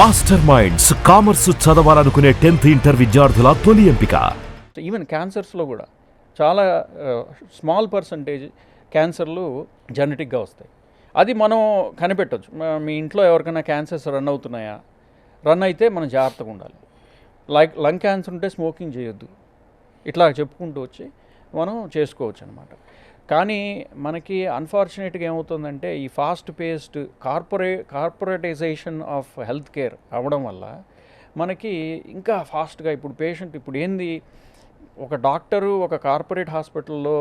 Master minds commerce చదవాలనుకునే tenth inter విద్యార్థుల తొలి ఎంపిక. ఈవెన్ క్యాన్సర్స్లో కూడా చాలా స్మాల్ పర్సంటేజ్ క్యాన్సర్లు జెనెటిక్గా వస్తాయి. అది మనం కనిపెట్టవచ్చు మీ ఇంట్లో ఎవరికైనా క్యాన్సర్స్ రన్ అవుతున్నాయా? రన్ అయితే మనం జాగ్రత్తగా ఉండాలి. లైక్ లంగ్ క్యాన్సర్ ఉంటే స్మోకింగ్ చేయొద్దు. ఇట్లా చెప్పుకుంటూ వచ్చి మనం చేసుకోవచ్చు అనమాట కానీ మనకి అన్ఫార్చునేట్గా ఏమవుతుందంటే ఈ fast paced corpora corporatization of health care అవ్వడం వల్ల మనకి ఇంకా ఫాస్ట్గా ఇప్పుడు పేషెంట్ ఇప్పుడు ఏంది? ఒక డాక్టరు ఒక కార్పొరేట్ హాస్పిటల్లో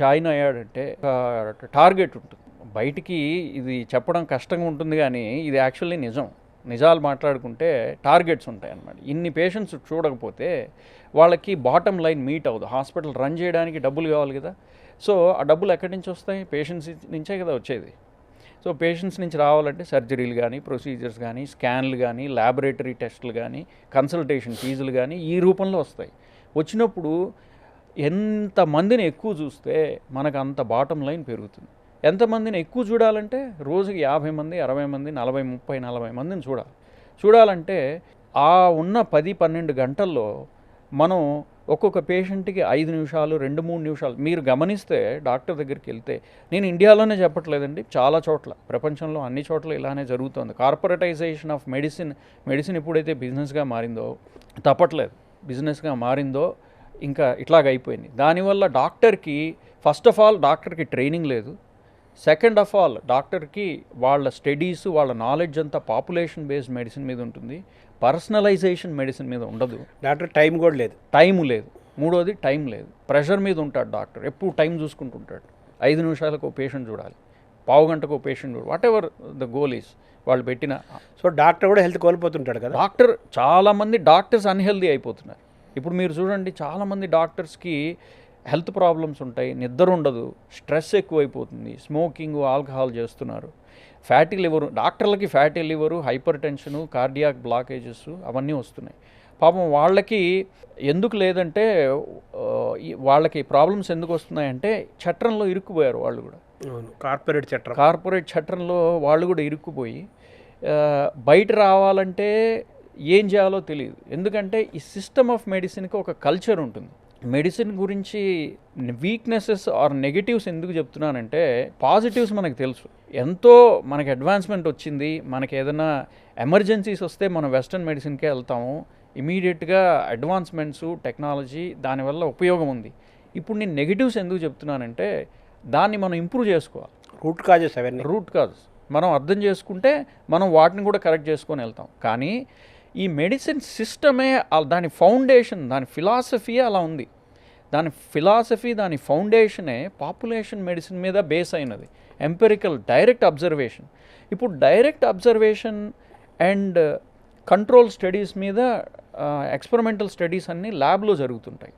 జాయిన్ అయ్యాడంటే టార్గెట్ ఉంటుంది. బయటికి ఇది చెప్పడం కష్టంగా ఉంటుంది కానీ ఇది యాక్చువల్లీ నిజం. నిజాలు మాట్లాడుకుంటే టార్గెట్స్ ఉంటాయి అన్నమాట ఇన్ని పేషెంట్స్ చూడకపోతే వాళ్ళకి బాటమ్ లైన్ మీట్ అవ్వదు. హాస్పిటల్ రన్ చేయడానికి డబ్బులు కావాలి కదా. సో ఆ డబ్బులు ఎక్కడి నుంచి వస్తాయి? పేషెంట్స్ నుంచే కదా వచ్చేది. సో పేషెంట్స్ నుంచి రావాలంటే సర్జరీలు కానీ ప్రొసీజర్స్ కానీ స్కాన్లు కానీ ల్యాబొరేటరీ టెస్టులు కానీ కన్సల్టేషన్ ఫీజులు కానీ ఈ రూపంలో వస్తాయి. వచ్చినప్పుడు ఎంతమందిని ఎక్కువ చూస్తే మనకు అంత బాటం లైన్ పెరుగుతుంది. ఎంతమందిని ఎక్కువ చూడాలంటే రోజుకి యాభై మంది అరవై మంది నలభై ముప్పై నలభై మందిని చూడాలి. చూడాలంటే ఆ ఉన్న పది పన్నెండు గంటల్లో మనం ఒక్కొక్క పేషెంట్కి ఐదు నిమిషాలు రెండు మూడు నిమిషాలు. మీరు గమనిస్తే డాక్టర్ దగ్గరికి వెళ్తే నేను ఇండియాలోనే చెప్పట్లేదండి చాలా చోట్ల. ప్రపంచంలో అన్ని చోట్ల ఇలానే జరుగుతుంది. కార్పొరేటైజేషన్ ఆఫ్ మెడిసిన్ మెడిసిన్ ఎప్పుడైతే బిజినెస్గా మారిందో తప్పట్లేదు. బిజినెస్గా మారిందో ఇంకా ఇట్లాగ అయిపోయింది. దానివల్ల డాక్టర్కి ఫస్ట్ ఆఫ్ ఆల్ డాక్టర్కి ట్రైనింగ్ లేదు. సెకండ్ ఆఫ్ ఆల్ డాక్టర్కి వాళ్ళ స్టడీస్ వాళ్ళ నాలెడ్జ్ అంతా పాపులేషన్ బేస్డ్ మెడిసిన్ మీద ఉంటుంది. పర్సనలైజేషన్ మెడిసిన్ మీద ఉండదు. డాక్టర్ టైం కూడా లేదు. టైం లేదు. మూడోది టైం లేదు. ప్రెషర్ మీద ఉంటాడు డాక్టర్. ఎప్పుడు టైం చూసుకుంటుంటాడు. ఐదు నిమిషాలకు పేషెంట్ చూడాలి. పావు గంటకు పేషెంట్ చూడాలి. Whatever the goal is వాళ్ళు పెట్టిన సో డాక్టర్ కూడా హెల్త్ కోల్పోతుంటాడు కదా? డాక్టర్ చాలామంది డాక్టర్స్ అన్హెల్దీ అయిపోతున్నారు. ఇప్పుడు మీరు చూడండి చాలామంది డాక్టర్స్కి హెల్త్ ప్రాబ్లమ్స్ ఉంటాయి నిద్ర ఉండదు స్ట్రెస్ ఎక్కువైపోతుంది స్మోకింగ్ ఆల్కహాల్ చేస్తున్నారు. Fatty liver డాక్టర్లకి fatty liver hypertension cardiac blockages అవన్నీ వస్తున్నాయి. పాపం వాళ్ళకి ఎందుకు లేదంటే వాళ్ళకి ప్రాబ్లమ్స్ ఎందుకు వస్తున్నాయంటే చట్రంలో ఇరుక్కుపోయారు వాళ్ళు కూడా. కార్పొరేట్ చట్టం కార్పొరేట్ చట్రంలో వాళ్ళు కూడా ఇరుక్కుపోయి బయట రావాలంటే ఏం చేయాలో తెలియదు ఎందుకంటే ఈ సిస్టమ్ ఆఫ్ మెడిసిన్కి ఒక కల్చర్ ఉంటుంది. మెడిసిన్ గురించి వీక్నెసెస్ ఆర్ నెగిటివ్స్ ఎందుకు చెప్తున్నానంటే పాజిటివ్స్ మనకు తెలుసు. ఎంతో మనకి అడ్వాన్స్మెంట్ వచ్చింది. మనకి ఏదైనా ఎమర్జెన్సీస్ వస్తే మనం వెస్ట్రన్ మెడిసిన్కే వెళ్తాము. ఇమీడియట్గా అడ్వాన్స్మెంట్స్ టెక్నాలజీ దానివల్ల ఉపయోగం ఉంది. ఇప్పుడు నేను నెగిటివ్స్ ఎందుకు చెప్తున్నానంటే దాన్ని మనం ఇంప్రూవ్ చేసుకోవాలి. రూట్ కాజెస్ అవన్నీ. రూట్ కాజ్ మనం అర్థం చేసుకుంటే మనం వాటిని కూడా కరెక్ట్ చేసుకొని వెళ్తాం. కానీ ఈ మెడిసిన్ సిస్టమే దాని ఫౌండేషన్ దాని ఫిలాసఫీ అలా ఉంది. దాని ఫిలాసఫీ దాని ఫౌండేషనే పాపులేషన్ మెడిసిన్ మీద బేస్ అయినది. Empirical direct observation. ఇప్పుడు direct observation and control studies మీద ఎక్స్పెరిమెంటల్ స్టడీస్ అన్నీ ల్యాబ్లో జరుగుతుంటాయి.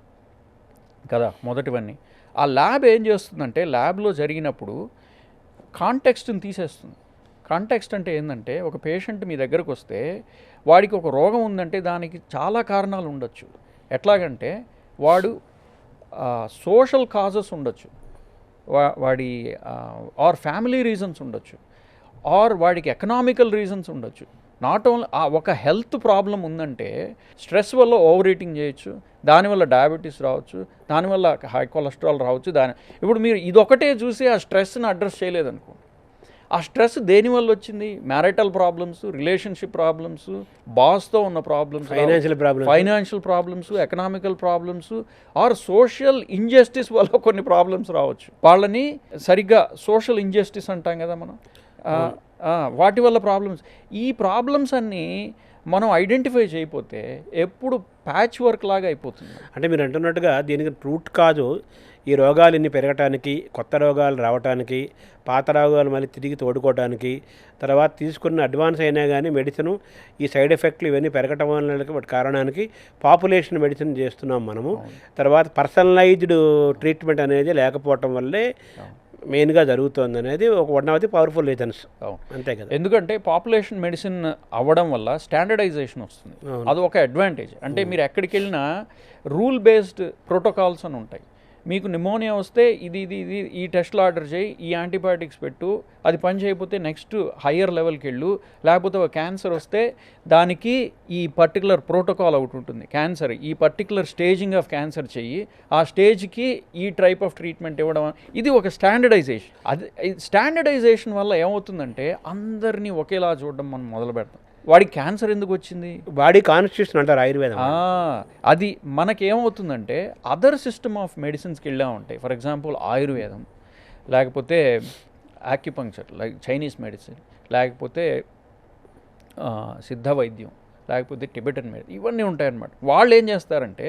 కదా మొదటివన్నీ. ఆ ల్యాబ్ ఏం చేస్తుందంటే ల్యాబ్లో జరిగినప్పుడు కాంటెక్స్ట్ని తీసేస్తుంది. కాంటెక్స్ట్ అంటే ఏంటంటే ఒక పేషెంట్ మీ దగ్గరకు వస్తే వాడికి ఒక రోగం ఉందంటే దానికి చాలా కారణాలు ఉండొచ్చు. ఎట్లాగంటే వాడు సోషల్ కాజెస్ ఉండొచ్చు. వా- వాడి ఆర్ ఫ్యామిలీ రీజన్స్ ఉండొచ్చు. ఆర్ వాడికి ఎకనామికల్ రీజన్స్ ఉండొచ్చు. నాట్ ఓన్లీ ఒక హెల్త్ ప్రాబ్లం ఉందంటే స్ట్రెస్ వల్ల ఓవర్ ఈటింగ్ చేయొచ్చు దానివల్ల డయాబెటీస్ రావచ్చు దానివల్ల హై కొలెస్ట్రాల్ రావచ్చు దాని ఇప్పుడు మీరు ఇదొకటే చూసి ఆ స్ట్రెస్ని అడ్రస్ చేయలేదనుకోండి ఆ స్ట్రెస్ దేనివల్ల వచ్చింది? మ్యారిటల్ ప్రాబ్లమ్స్ రిలేషన్షిప్ ప్రాబ్లమ్స్ బాస్తో ఉన్న problems financial problem financial problems economical problems or social injustice వల్ల కొన్ని ప్రాబ్లమ్స్ రావచ్చు. వాళ్ళని సరిగ్గా సోషల్ ఇంజస్టిస్ అంటాం కదా మనం. వాటి వల్ల ప్రాబ్లమ్స్ ఈ ప్రాబ్లమ్స్ అన్నీ మనం ఐడెంటిఫై చేయకపోతే ఎప్పుడు ప్యాచ్ వర్క్ లాగా అయిపోతుంది. అంటే మీరు అంటున్నట్టుగా దీనికి రూట్ కాజు ఈ రోగాలు ఇన్ని పెరగటానికి కొత్త రోగాలు రావటానికి పాత రోగాలు మళ్ళీ తిరిగి తోడుకోవడానికి తర్వాత తీసుకున్న అడ్వాన్స్ అయినా కానీ మెడిసిన్ ఈ సైడ్ ఎఫెక్ట్లు ఇవన్నీ పెరగటం వల్ల కారణానికి పాపులేషన్ మెడిసిన్ చేస్తున్నాం మనము. తర్వాత పర్సనలైజ్డ్ ట్రీట్మెంట్ అనేది లేకపోవటం వల్లే మెయిన్గా జరుగుతుంది అనేది ఒక one of the powerful reasons. అవును. అంతే కదా. ఎందుకంటే పాపులేషన్ మెడిసిన్ అవ్వడం వల్ల స్టాండర్డైజేషన్ వస్తుంది. అది ఒక అడ్వాంటేజ్. అంటే మీరు ఎక్కడికి వెళ్ళినా రూల్ బేస్డ్ ప్రోటోకాల్స్ అని ఉంటాయి. మీకు నిమోనియా వస్తే ఇది ఇది ఇది ఈ టెస్ట్లు ఆర్డర్ చేయి ఈ యాంటీబయాటిక్స్ పెట్టు అది పని చేయకపోతే నెక్స్ట్ హయ్యర్ లెవెల్కి వెళ్ళు. లేకపోతే ఒక క్యాన్సర్ వస్తే దానికి ఈ పర్టికులర్ ప్రోటోకాల్ ఒకటి ఉంటుంది. క్యాన్సర్ ఈ పర్టికులర్ స్టేజింగ్ ఆఫ్ క్యాన్సర్ చెయ్యి ఆ స్టేజ్కి ఈ టైప్ ఆఫ్ ట్రీట్మెంట్ ఇవ్వడం ఇది ఒక స్టాండర్డైజేషన్ అది స్టాండర్డైజేషన్ వల్ల ఏమవుతుందంటే అందరినీ ఒకేలా చూడడం మనం మొదలు పెడతాం వాడికి క్యాన్సర్ ఎందుకు వచ్చింది? బాడీ కాన్స్టిట్యూషన్ అంటారు ఆయుర్వేదం. అది మనకేమవుతుందంటే అదర్ సిస్టమ్ ఆఫ్ మెడిసిన్స్కి వెళ్ళా ఉంటాయి ఫర్ ఎగ్జాంపుల్ ఆయుర్వేదం లేకపోతే ఆక్యుపంక్చర్ లైక్ చైనీస్ మెడిసిన్ లేకపోతే సిద్ధ వైద్యం లేకపోతే టిబెటన్ మెడిసిన్ ఇవన్నీ ఉంటాయన్నమాట. వాళ్ళు ఏం చేస్తారంటే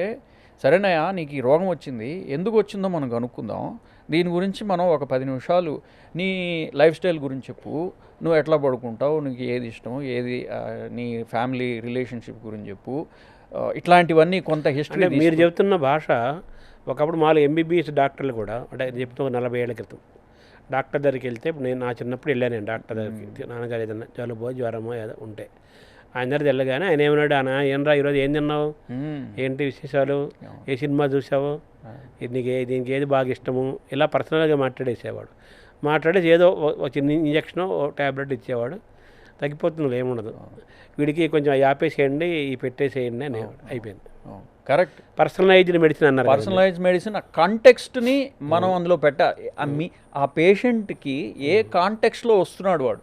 సరేనయ్యా నీకు ఈ రోగం వచ్చింది ఎందుకు వచ్చిందో మనం కనుక్కుందాం. దీని గురించి మనం ఒక పది నిమిషాలు నీ లైఫ్ స్టైల్ గురించి చెప్పు. నువ్వు ఎట్లా పడుకుంటావు నీకు ఏది ఇష్టం ఏది నీ ఫ్యామిలీ రిలేషన్షిప్ గురించి చెప్పు. ఇట్లాంటివన్నీ కొంత హిస్టరీ మీరు చెబుతున్న భాష ఒకప్పుడు మాలో ఎంబీబీఎస్ డాక్టర్లు కూడా అంటే చెప్తూ ఒక నలభై ఏళ్ళ క్రితం. డాక్టర్ దగ్గరికి వెళ్తే నేను నా చిన్నప్పుడు వెళ్ళాను నేను డాక్టర్ దగ్గరికి. నాన్నగారు ఏదన్నా జలుబో జ్వరమో ఏదో ఉంటే. ఆయన దగ్గర వెళ్ళగానే ఆయన ఏమన్నాడు అన్న ఏంరా ఈరోజు ఏం తిన్నావు? ఏంటి విశేషాలు? ఏ సినిమా చూసావు? ఇది నీకు ఏ- దీనికి ఏది బాగా ఇష్టము? ఇలా పర్సనల్గా మాట్లాడేసేవాడు. మాట్లాడేసి ఏదో చిన్న ఇంజక్షన్ ఓ ట్యాబ్లెట్ ఇచ్చేవాడు. తగ్గిపోతుంది ఏముండదు. వీడికి కొంచెం ఆపేసేయండి ఈ పెట్టేసేయండి అని అయిపోయింది. కరెక్ట్ పర్సనలైజ్డ్ మెడిసిన్ అన్నారు. పర్సనలైజ్ మెడిసిన్ ఆ కాంటెక్స్ట్ని మనం అందులో పెట్టాలి ఆ మీ ఆ పేషెంట్కి ఏ కాంటెక్స్ట్లో వస్తున్నాడు వాడు?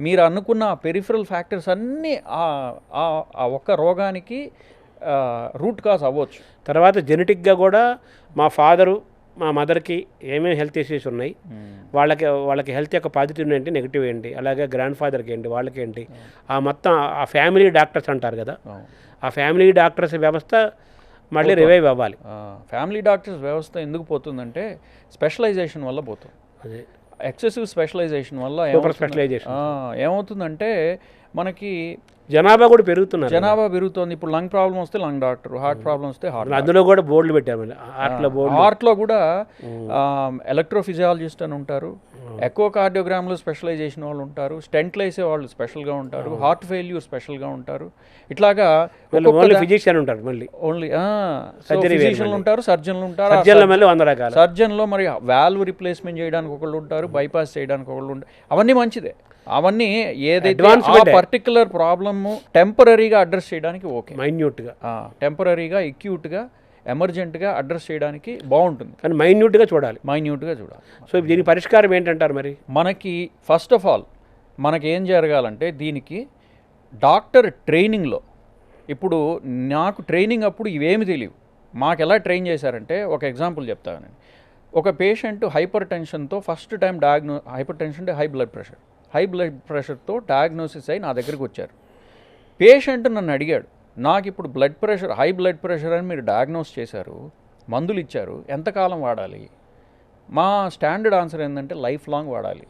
మీరు అనుకున్న ఆ పెరిఫరల్ ఫ్యాక్టర్స్ అన్నీ ఆ- ఒక్క రోగానికి రూట్ కాజ్ అవ్వచ్చు. తర్వాత జెనెటిక్గా కూడా మా ఫాదరు మా మదర్కి ఏమేమి హెల్త్ ఇష్యూస్ ఉన్నాయి? వాళ్ళకి వాళ్ళకి హెల్త్ యొక్క పాజిటివ్ ఏంటి నెగిటివ్ ఏంటి? అలాగే గ్రాండ్ ఫాదర్కి ఏంటి వాళ్ళకి ఏంటి? ఆ మొత్తం ఆ ఫ్యామిలీ డాక్టర్స్ అంటారు కదా? ఆ ఫ్యామిలీ డాక్టర్స్ వ్యవస్థ మళ్ళీ రివైవ్ అవ్వాలి. ఫ్యామిలీ డాక్టర్స్ వ్యవస్థ ఎందుకు పోతుందంటే స్పెషలైజేషన్ వల్ల పోతుంది. అదే. ఎక్సెసివ్ స్పెషలైజేషన్ వల్ల ఏమవుతుందంటే మనకి జనాభా కూడా పెరుగుతున్నారు జనాభా పెరుగుతోంది. ఇప్పుడు లంగ్ ప్రాబ్లం వస్తే లంగ్ డాక్టర్ హార్ట్ ప్రాబ్లం వస్తే హార్ట్ అందులో కూడా బోర్డులు పెట్టాము. ఆర్ట్లో బోర్డు హార్ట్లో కూడా ఎలక్ట్రోఫిజియాలజిస్ట్ అని ఉంటారు. ఎకో కార్డియోగ్రామ్లో స్పెషలైజేషన్ వాళ్ళు ఉంటారు. స్టెంట్లు వేసే వాళ్ళు స్పెషల్గా ఉంటారు. హార్ట్ ఫెయిల్యూర్ స్పెషల్గా ఉంటారు. ఇట్లాగా ఫిజిషియన్ ఉంటారు మళ్ళీ. ఓన్లీ ఫిజిషియన్లు ఉంటారు సర్జన్లు ఉంటారు. సర్జన్లో మరి వాల్వ్ రిప్లేస్మెంట్ చేయడానికి ఒకళ్ళు ఉంటారు బైపాస్ చేయడానికి ఒకళ్ళు ఉంటారు. అవన్నీ మంచిదే. అవన్నీ ఏదైతే. పర్టికులర్ ప్రాబ్లమ్ టెంపరీగా అడ్రస్ చేయడానికి ఓకే మైన్యూట్గా టెంపరీగా ఎక్యూట్గా ఎమర్జెంట్గా అడ్రస్ చేయడానికి బాగుంటుంది. కానీ మైన్యూట్గా చూడాలి. మైన్యూట్గా చూడాలి. సో దీని పరిష్కారం ఏంటంటారు మరి? మనకి ఫస్ట్ ఆఫ్ ఆల్ మనకి ఏం జరగాలంటే దీనికి డాక్టర్ ట్రైనింగ్లో ఇప్పుడు నాకు ట్రైనింగ్ అప్పుడు ఇవేమి తెలియవు. మాకు ఎలా ట్రైన్ చేశారంటే ఒక ఎగ్జాంపుల్ చెప్తాను నేను ఒక పేషెంట్ హైపర్ టెన్షన్తో ఫస్ట్ టైం డయాగ్నో హైపర్ టెన్షన్ అంటే high blood pressure high blood ప్రెషర్తో diagnosis అయి నా దగ్గరికి వచ్చారు. పేషెంట్ నన్ను అడిగాడు నాకు ఇప్పుడు blood pressure high blood pressure అని మీరు డయాగ్నోస్ చేశారు మందులు ఇచ్చారు ఎంతకాలం వాడాలి? మా స్టాండర్డ్ ఆన్సర్ ఏంటంటే లైఫ్ లాంగ్ వాడాలి.